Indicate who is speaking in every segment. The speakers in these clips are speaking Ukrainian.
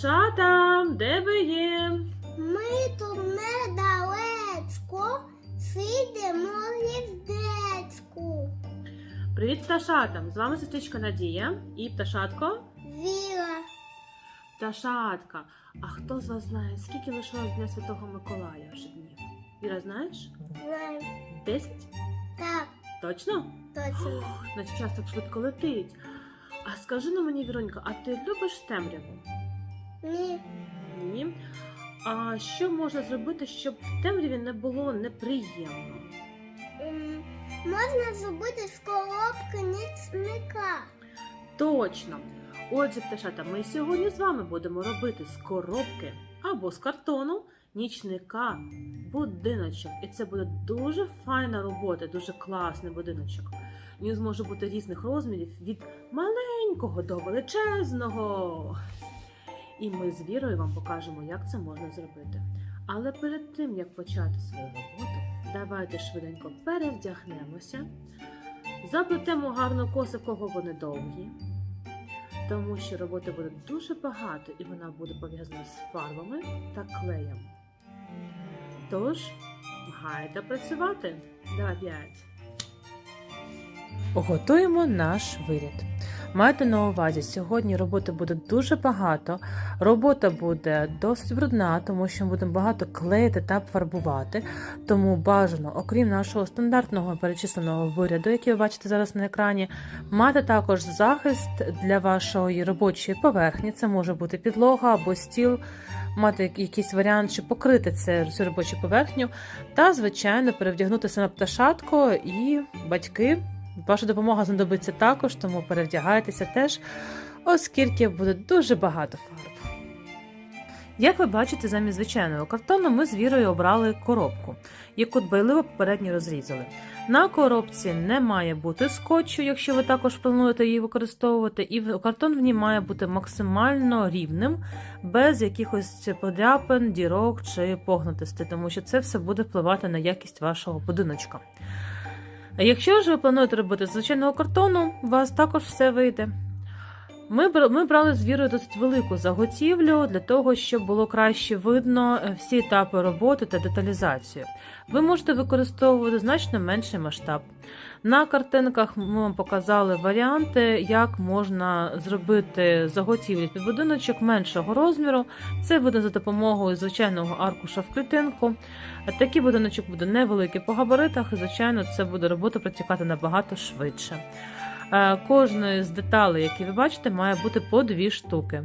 Speaker 1: Шата, де ви є?
Speaker 2: Ми тут недалечко сидимо гніздечку.
Speaker 1: Привіт, пташатам! З вами сестричка Надія і пташатко.
Speaker 2: Віра,
Speaker 1: Пташатка. А хто з вас знає, скільки лишилось Дня Святого Миколая вже днів? Віра, знаєш?
Speaker 2: знаю.
Speaker 1: Десять?
Speaker 2: Так,
Speaker 1: Точно?
Speaker 2: точно.
Speaker 1: Ох, Значить, час так швидко летить. А скажи на мені, Віронька, а ти любиш темряву?
Speaker 2: Ні.
Speaker 1: Ні. А що можна зробити, щоб в темряві не було неприємно?
Speaker 2: М, Можна зробити з коробки нічника.
Speaker 1: Точно. Отже, пташата, ми сьогодні з вами будемо робити з коробки або з картону нічника будиночок. І це буде дуже файна робота, дуже класний будиночок. Він зможе бути різних розмірів від маленького до величезного. І ми з вірою вам покажемо, як це можна зробити. Але перед тим, як почати свою роботу, давайте швиденько перевдягнемося, заплетемо гарно коси, кого вони довгі, тому що роботи буде дуже багато і вона буде пов'язана з фарбами та клеєм. Тож, гайда працювати. Давай п'ять. Готуємо наш виріб. Майте на увазі, сьогодні роботи буде дуже багато. Робота буде досить брудна, тому що ми будемо багато клеїти та фарбувати. Тому бажано, окрім нашого стандартного перечисленого виряду, який ви бачите зараз на екрані, мати також захист для вашої робочої поверхні. Це може бути підлога або стіл, мати якийсь варіант, щоб покрити це, цю робочу поверхню, та, звичайно, перевдягнутися на пташатко і батьки. Ваша допомога знадобиться також, тому перевдягайтеся теж, оскільки буде дуже багато фарб. Як ви бачите, замість звичайного картону ми з вірою обрали коробку, яку дбайливо попередньо розрізали. На коробці не має бути скотчу, якщо ви також плануєте її використовувати, і картон в ній має бути максимально рівним, без якихось подряпин, дірок чи погнутостей, тому що це все буде впливати на якість вашого будиночка. А Якщо ж ви плануєте робити з звичайного картону, у вас також все вийде. Ми, ми брали з вірою досить велику заготівлю для того, щоб було краще видно е, всі етапи роботи та деталізацію. Ви можете використовувати значно менший масштаб. На картинках ми вам показали варіанти, як можна зробити заготівлі під будиночок меншого розміру. Це буде за допомогою звичайного аркуша в клітинку. Такий будиночок буде невеликий по габаритах, і звичайно, це буде робота протікати набагато швидше. Е, Кожної з деталей, які ви бачите, має бути по дві штуки.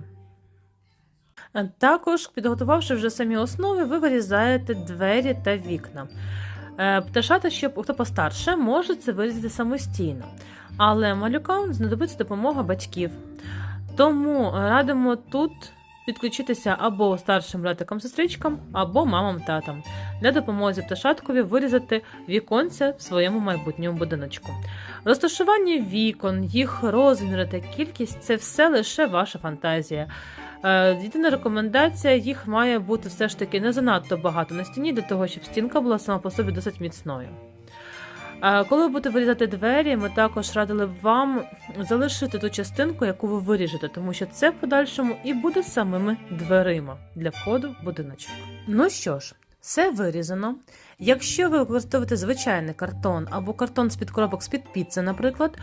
Speaker 1: Е, Також, підготувавши вже самі основи, ви вирізаєте двері та вікна. Е, Пташата, щоб хто постарше, може це вирізати самостійно, але малюкам знадобиться допомога батьків. Тому радимо тут підключитися або старшим братикам-сестричкам, або мамам-татам для допомоги пташаткові вирізати віконця в своєму майбутньому будиночку. Розташування вікон, їх розміри та кількість це все лише ваша фантазія. Е, Єдина рекомендація, їх має бути все ж таки не занадто багато на стіні, для того, щоб стінка була сама по собі досить міцною. Коли ви будете вирізати двері, ми також радили б вам залишити ту частинку, яку ви виріжете, тому що це в подальшому і буде самими дверима для входу в будиночок. Ну що ж, все вирізано. Якщо ви використовуєте звичайний картон або картон з-під коробок з-під піци, наприклад,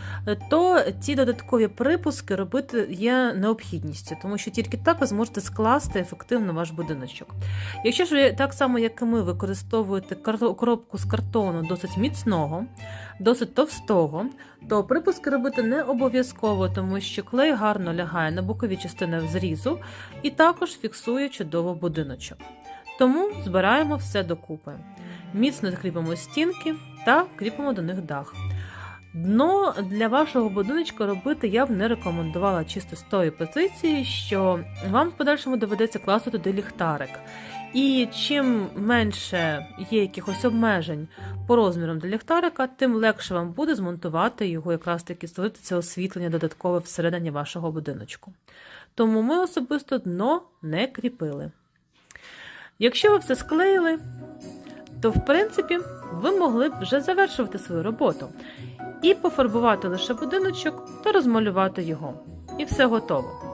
Speaker 1: то ці додаткові припуски робити є необхідністю, тому що тільки так ви зможете скласти ефективно ваш будиночок. Якщо ж ви так само, як і ми, використовуєте коробку з картону досить міцного, досить товстого, то припуски робити не обов'язково, тому що клей гарно лягає на бокові частини зрізу і також фіксує чудово будиночок. Тому збираємо все докупи. Міцно кріпимо стінки та кріпимо до них дах. Дно для вашого будиночка робити я б не рекомендувала чисто з тої позиції, що вам в подальшому доведеться класти туди ліхтарик. І чим менше є якихось обмежень по розмірам для ліхтарика, тим легше вам буде змонтувати його, якраз таки створити це освітлення додаткове всередині вашого будиночку. Тому ми особисто дно не кріпили. Якщо ви все склеїли, то в принципі ви могли б вже завершувати свою роботу і пофарбувати лише будиночок та розмалювати його. І все готово.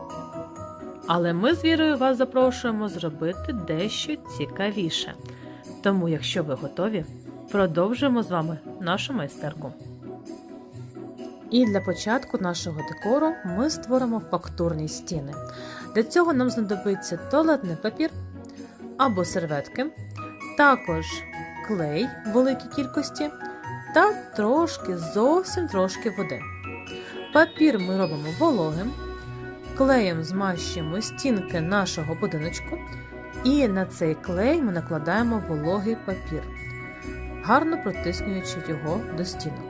Speaker 1: Але ми з вірою вас запрошуємо зробити дещо цікавіше. Тому, якщо ви готові, продовжуємо з вами нашу майстерку. І для початку нашого декору ми створимо фактурні стіни. Для цього нам знадобиться туалетний папір або серветки, також клей в великій кількості та трошки, зовсім трошки води. Папір ми робимо вологим, клеєм змащуємо стінки нашого будиночку, і на цей клей ми накладаємо вологий папір, гарно протиснюючи його до стінок.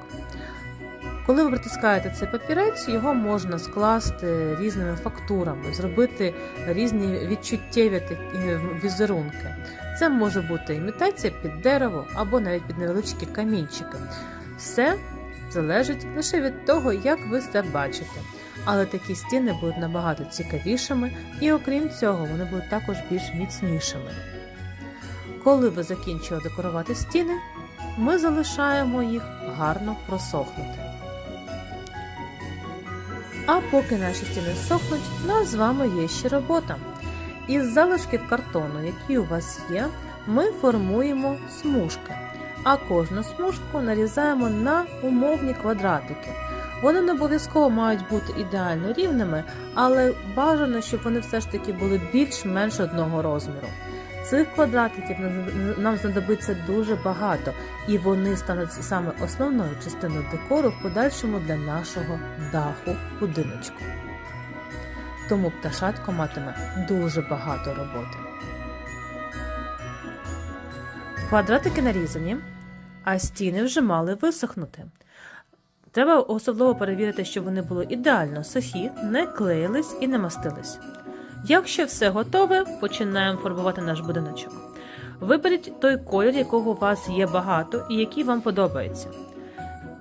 Speaker 1: Коли ви притискаєте цей папірець, його можна скласти різними фактурами, зробити різні відчуттєві візерунки. Це може бути імітація під дерево або навіть під невеличкі камінчики. Все залежить лише від того, як ви це бачите. Але такі стіни будуть набагато цікавішими, і окрім цього, вони будуть також більш міцнішими. Коли ви закінчили декорувати стіни, ми залишаємо їх гарно просохнути. А поки наші стіни сохнуть, у нас з вами є ще робота. Із залишків картону, які у вас є, ми формуємо смужки, а кожну смужку нарізаємо на умовні квадратики. Вони не обов'язково мають бути ідеально рівними, але бажано, щоб вони все ж таки були більш-менш одного розміру. Цих квадратиків нам знадобиться дуже багато, і вони стануть саме основною частиною декору в подальшому для нашого даху будиночку. Тому пташатко матиме дуже багато роботи. Квадратики нарізані, а стіни вже мали висохнути. Треба особливо перевірити, щоб вони були ідеально сухі, не клеїлись і не мастились. Якщо все готове, починаємо фарбувати наш будиночок. Виберіть той колір, якого у вас є багато і який вам подобається.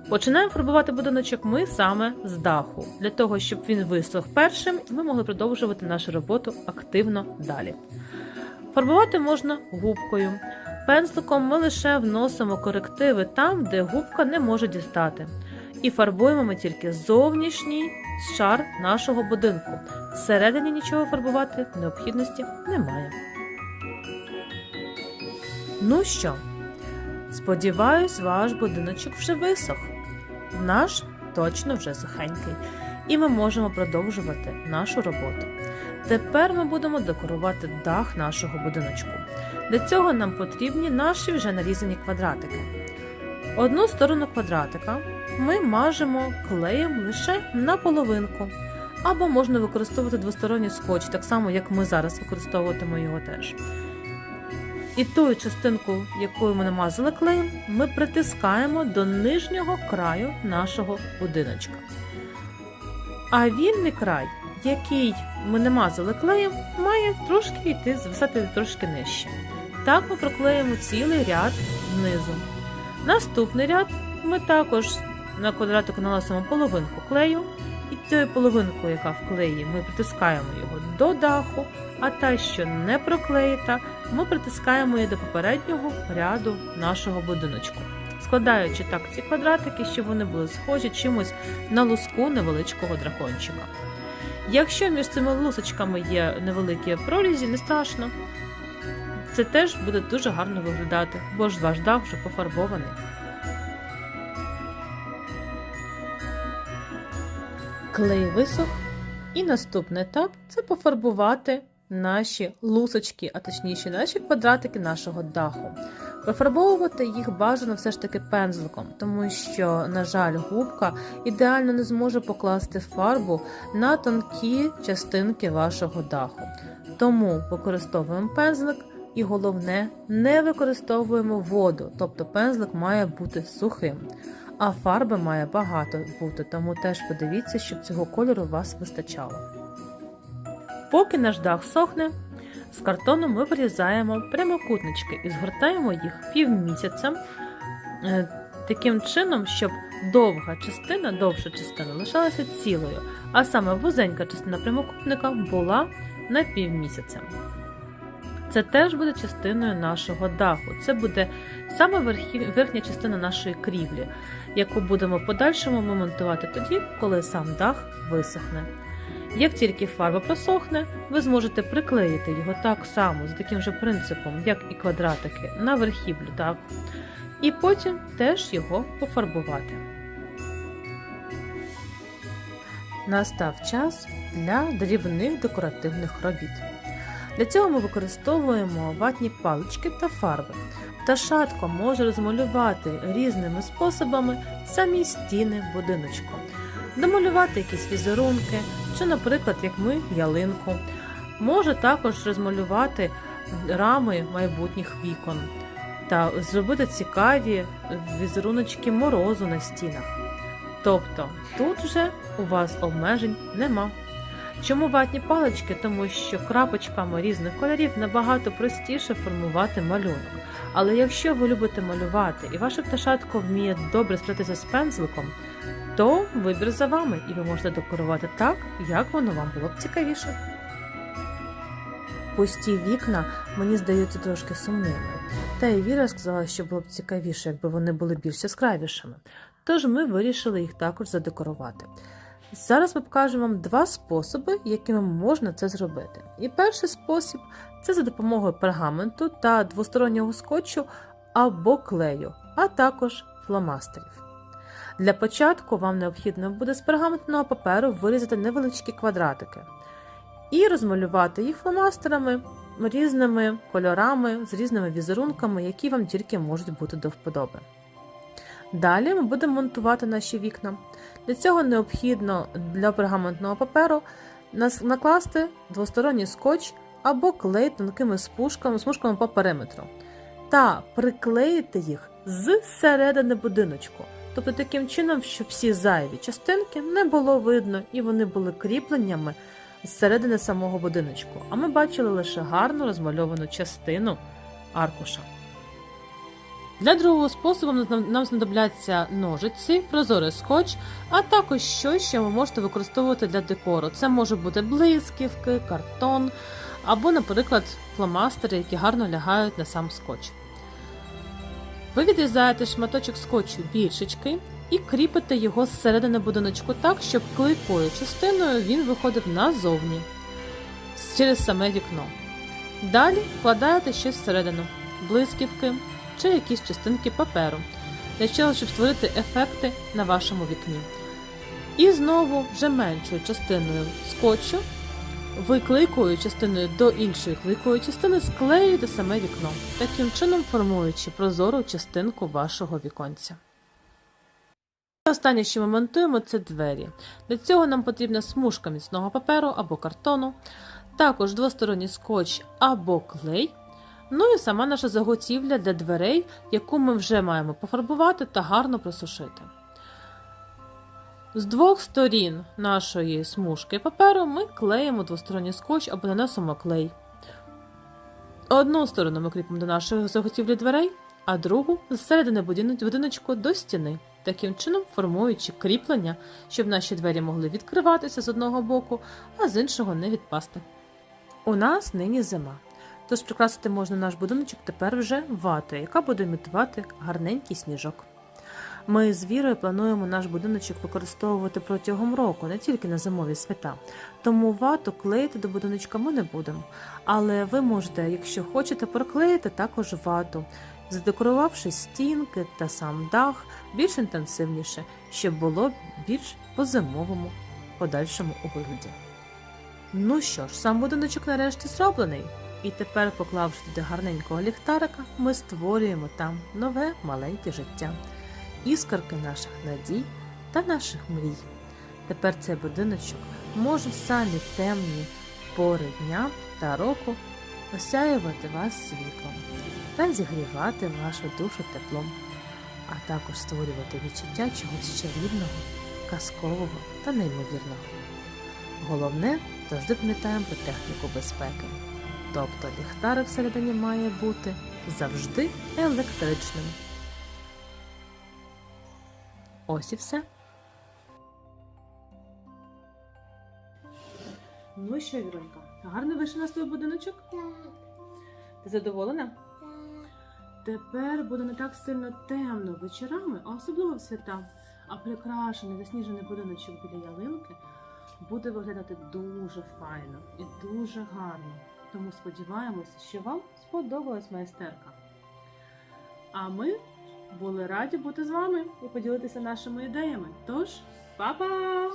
Speaker 1: Починаємо фарбувати будиночок ми саме з даху, для того, щоб він висох першим, і ми могли продовжувати нашу роботу активно далі. Фарбувати можна губкою. Пензликом ми лише вносимо корективи там, де губка не може дістати. І фарбуємо ми тільки зовнішній шар нашого будинку. Всередині нічого фарбувати необхідності немає. Ну що, сподіваюсь, ваш будиночок вже висох. Наш точно вже сухенький. І ми можемо продовжувати нашу роботу. Тепер ми будемо декорувати дах нашого будиночку. Для цього нам потрібні наші вже нарізані квадратики. Одну сторону квадратика ми мажемо клеєм лише на половинку. Або можна використовувати двосторонній скотч, так само, як ми зараз використовуватимемо його теж. І ту частинку, якою ми намазали клеєм, ми притискаємо до нижнього краю нашого будиночка. А вільний край, який ми не мазали клеєм, має трошки йти звисати трошки нижче. Так ми проклеїмо цілий ряд знизу. Наступний ряд ми також на квадратику наносимо половинку клею, і цією половинкою, яка в клеї, ми притискаємо його до даху, а та, що не проклеїта, ми притискаємо її до попереднього ряду нашого будиночку, складаючи так ці квадратики, щоб вони були схожі чимось на луску невеличкого дракончика. Якщо між цими лусочками є невеликі прорізі, не страшно. Це теж буде дуже гарно виглядати, бо ж ваш дах вже пофарбований. Клей висох, і наступний етап це пофарбувати наші лусочки, а точніше наші квадратики нашого даху. Профарбовувати їх бажано все ж таки пензликом, тому що, на жаль, губка ідеально не зможе покласти фарбу на тонкі частинки вашого даху. Тому використовуємо пензлик і головне, не використовуємо воду, тобто пензлик має бути сухим. А фарби має багато бути, тому теж подивіться, щоб цього кольору вас вистачало. Поки наш дах сохне, з картону ми вирізаємо прямокутнички і згортаємо їх півмісяця е, таким чином, щоб довга частина, довша частина лишалася цілою, а саме вузенька частина прямокутника була на півмісяця. Це теж буде частиною нашого даху. Це буде саме верхня частина нашої крівлі, яку будемо в подальшому монтувати тоді, коли сам дах висохне. Як тільки фарба просохне, ви зможете приклеїти його так само, за таким же принципом, як і квадратики, на верхівлю, так? І потім теж його пофарбувати. Настав час для дрібних декоративних робіт. Для цього ми використовуємо ватні палички та фарби. Пташатко може розмалювати різними способами самі стіни будиночку, домалювати якісь візерунки, чи, наприклад, як ми ялинку. Може також розмалювати рами майбутніх вікон та зробити цікаві візеруночки морозу на стінах. Тобто тут вже у вас обмежень нема. Чому ватні палички? Тому що крапочками різних кольорів набагато простіше формувати малюнок. Але якщо ви любите малювати і ваше пташатко вміє добре сплетися з пензликом, то вибір за вами, і ви можете декорувати так, як воно вам було б цікавіше. Пусті вікна мені здаються трошки сумними. Та і Віра сказала, що було б цікавіше, якби вони були більш яскравішими. Тож ми вирішили їх також задекорувати. Зараз ми покажемо вам два способи, якими можна це зробити. І перший спосіб це за допомогою пергаменту та двостороннього скотчу або клею, а також фломастерів. Для початку вам необхідно буде з пергаментного паперу вирізати невеличкі квадратики і розмалювати їх фломастерами різними кольорами, з різними візерунками, які вам тільки можуть бути до вподоби. Далі ми будемо монтувати наші вікна. Для цього необхідно для пергаментного паперу накласти двосторонній скотч або клей тонкими спушками, смужками по периметру та приклеїти їх з середини будиночку. Тобто таким чином, щоб всі зайві частинки не було видно і вони були кріпленнями зсередини самого будиночку. А ми бачили лише гарно розмальовану частину аркуша. Для другого способу нам- знадобляться ножиці, прозорий скотч, а також щось, що ви можете використовувати для декору. Це може бути блисківки, картон або, наприклад, фломастери, які гарно лягають на сам скотч. Ви відрізаєте шматочок скотчу більшечки і кріпите його зсередини будиночку так, щоб клейкою частиною він виходив назовні через саме вікно. Далі вкладаєте щось всередину, блисківки чи якісь частинки паперу, для того, щоб створити ефекти на вашому вікні. І знову вже меншою частиною скотчу, ви клейкою частиною до іншої клейкої частини склеюєте саме вікно, таким чином формуючи прозору частинку вашого віконця. Останнє, що ми монтуємо, це двері. Для цього нам потрібна смужка міцного паперу або картону, також двосторонній скотч або клей. Ну і сама наша заготівля для дверей, яку ми вже маємо пофарбувати та гарно просушити. З двох сторін нашої смужки паперу ми клеїмо двосторонній скотч або наносимо клей. Одну сторону ми кріпимо до нашої заготівлі дверей, а другу з будиночку до стіни, таким чином формуючи кріплення, щоб наші двері могли відкриватися з одного боку, а з іншого не відпасти. У нас нині зима. Тож прикрасити можна наш будиночок тепер вже ватою, яка буде імітувати гарненький сніжок. Ми з вірою плануємо наш будиночок використовувати протягом року, не тільки на зимові свята. Тому вату клеїти до будиночка ми не будемо. Але ви можете, якщо хочете, проклеїти також вату, задекорувавши стінки та сам дах більш інтенсивніше, щоб було більш по зимовому подальшому у вигляді. Ну що ж, сам будиночок нарешті зроблений. І тепер, поклавши туди гарненького ліхтарика, ми створюємо там нове маленьке життя, іскорки наших надій та наших мрій. Тепер цей будиночок може самі темні пори дня та року осяювати вас світлом та зігрівати вашу душу теплом, а також створювати відчуття чогось чарівного, казкового та неймовірного. Головне, завжди пам'ятаємо про техніку безпеки. Тобто ліхтарик всередині має бути завжди електричним. Ось і все. Ну що, Віронька, гарно вийшов на свій будиночок?
Speaker 2: Так,
Speaker 1: Ти задоволена?
Speaker 2: так.
Speaker 1: Тепер буде не так сильно темно вечорами, а особливо в свята. А прикрашений засніжений будиночок біля ялинки буде виглядати дуже файно і дуже гарно. Тому сподіваємося, що вам сподобалась майстерка. А ми були раді бути з вами і поділитися нашими ідеями. Тож, па-па!